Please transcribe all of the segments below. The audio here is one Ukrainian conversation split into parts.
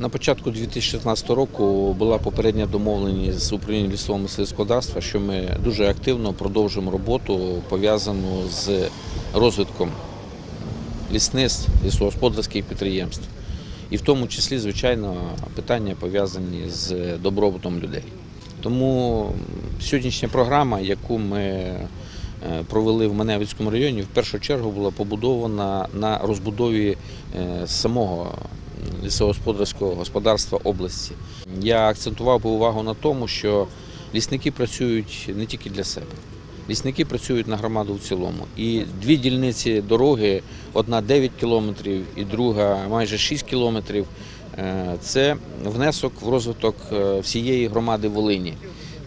На початку 2016 року була попередня домовленість з управлінням лісового мисливського що ми дуже активно продовжуємо роботу пов'язану з розвитком лісництв, лісогосподарських підприємств. І в тому числі, звичайно, питання пов'язані з добробутом людей. Тому сьогоднішня програма, яку ми е, провели в Маневицькому районі, в першу чергу була побудована на розбудові е, самого лісогосподарського господарства області. Я акцентував би увагу на тому, що лісники працюють не тільки для себе. Лісники працюють на громаду в цілому. І дві дільниці дороги, одна 9 кілометрів і друга майже 6 кілометрів. е, Це внесок в розвиток е, всієї громади Волині.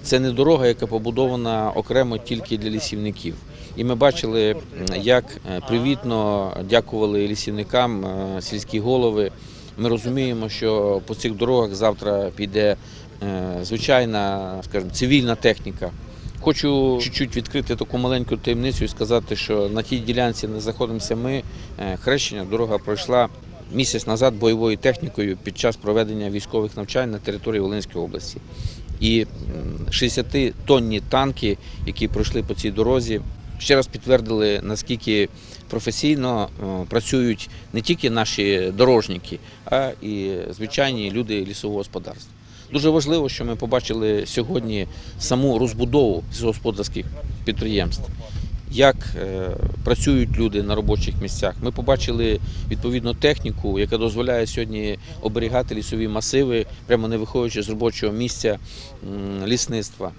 Це не дорога, яка побудована окремо тільки для лісівників. І ми бачили, як е, привітно дякували лісівникам сільські голови. Ми розуміємо, що по цих дорогах завтра піде е, звичайна, скажімо, цивільна техніка. Хочу чуть-чуть відкрити таку маленьку таємницю і сказати, що на тій ділянці, де знаходимося ми, е, хрещення дорога пройшла місяць назад бойовою технікою під час проведення військових навчань на території Волинської області. І м, 60-тонні танки, які пройшли по цій дорозі, ще раз підтвердили, наскільки професійно е, працюють не тільки наші дорожники, а і звичайні люди лісового господарства. Дуже важливо, що ми побачили сьогодні саму розбудову сільськогосподарських підприємств, як е, працюють люди на робочих місцях. Ми побачили відповідну техніку, яка дозволяє сьогодні оберігати лісові масиви, прямо не виходячи з робочого місця лісництва.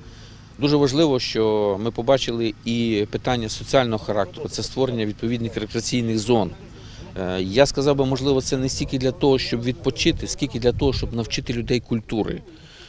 Дуже важливо, що ми побачили і питання соціального характеру, це створення відповідних рекреаційних зон. Е, Я сказав би, можливо, це не стільки для того, щоб відпочити, скільки для того, щоб навчити людей культури,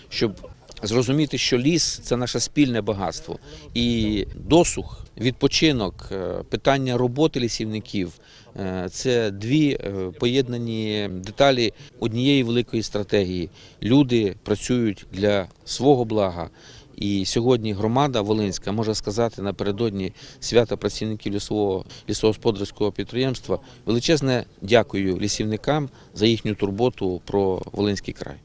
щоб зрозуміти, що ліс це наше спільне багатство. І досуг, відпочинок, е, питання роботи лісівників е, це дві поєднані деталі однієї великої стратегії. Люди працюють для свого блага. І сьогодні громада Волинська може сказати напередодні свята працівників лісового лісогосподарського підприємства величезне дякую лісівникам за їхню турботу про Волинський край.